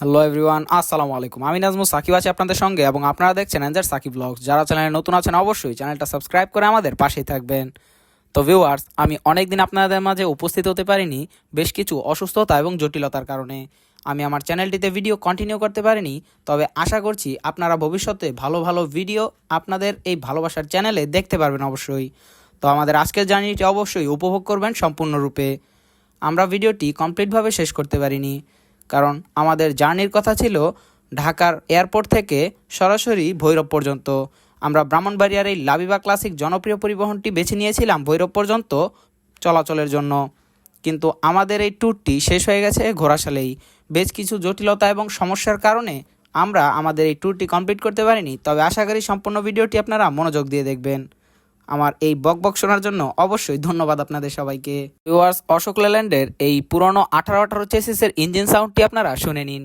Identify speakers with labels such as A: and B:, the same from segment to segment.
A: Hello everyone আসসালামু আলাইকুম আমি নাজমু সাকিব আছি আপনাদের সঙ্গে এবং আপনারা দেখছেন এনজার সাকিব ব্লগস যারা চ্যানেলে নতুন আছেন, অবশ্যই চ্যানেলটা সাবস্ক্রাইব করে আমাদের পাশেই থাকবেন। তো ভিউয়ার্স আমি অনেক দিন আপনাদের মাঝে উপস্থিত হতে পারিনি, বেশ কিছু অসুস্থতা এবং জটিলতার কারণে। আমি আমার চ্যানেলটিতে ভিডিও কন্টিনিউ করতে পারিনি, তবে আশা করছি আপনারা ভবিষ্যতে ভালো ভালো ভিডিও আপনাদের এই ভালোবাসার চ্যানেলে দেখতে পারবেন অবশ্যই। তো আমাদের আজকের জার্নিটি অবশ্যই উপভোগ করবেন সম্পূর্ণরূপে। আমরা ভিডিওটি কমপ্লিটভাবে শেষ করতে পারিনি। কারণ আমাদের জার্নির কথা ছিল ঢাকার এয়ারপোর্ট থেকে সরাসরি ভৈরব পর্যন্ত। আমরা ব্রাহ্মণবাড়িয়ার এই লাবিবা ক্লাসিক জনপ্রিয় পরিবহনটি বেছে নিয়েছিলাম ভৈরব পর্যন্ত চলাচলের জন্য। কিন্তু আমাদের এই ট্যুরটি শেষ হয়ে গেছে ঘোড়াশালেই। বেশ কিছু জটিলতা এবং সমস্যার কারণে আমরা আমাদের এই ট্যুরটি কমপ্লিট করতে পারিনি, তবে আশা করি সম্পূর্ণ ভিডিওটি আপনারা মনোযোগ দিয়ে দেখবেন। আমার এই বক বক শোনার জন্য অবশ্যই ধন্যবাদ আপনাদের সবাইকে। ভিউয়ার্স, অশোক লেল্যান্ডের এই পুরনো আঠারো আঠারো চেসিসের ইঞ্জিন সাউন্ডটি আপনারা শুনে নিন।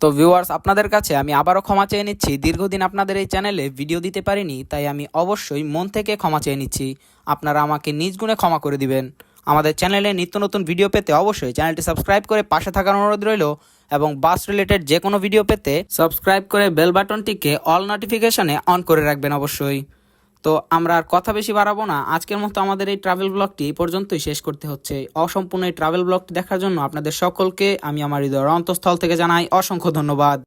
A: তো ভিউয়ার্স আপনাদের কাছে আমি আবারও ক্ষমা চেয়ে নিচ্ছি। দীর্ঘদিন আপনাদের এই চ্যানেলে ভিডিও দিতে পারিনি, তাই আমি অবশ্যই মন থেকে ক্ষমা চেয়ে নিচ্ছি। আপনারা আমাকে নিজ গুণে ক্ষমা করে দিবেন। আমাদের চ্যানেলে নিত্য নতুন ভিডিও পেতে অবশ্যই চ্যানেলটি সাবস্ক্রাইব করে পাশে থাকার অনুরোধ রইল এবং বাস রিলেটেড যে কোনো ভিডিও পেতে সাবস্ক্রাইব করে বেল বাটনটিকে অল নোটিফিকেশনে অন করে রাখবেন অবশ্যই। তো আমরা আর কথা বেশি বাড়াবো না। আজকের মতো আমাদের এই ট্রাভেল ব্লগটি এই পর্যন্তই শেষ করতে হচ্ছে। অসম্পূর্ণ এই ট্রাভেল ব্লগটি দেখার জন্য আপনাদের সকলকে আমি আমার হৃদয়ের অন্তঃস্থল থেকে জানাই অসংখ্য ধন্যবাদ।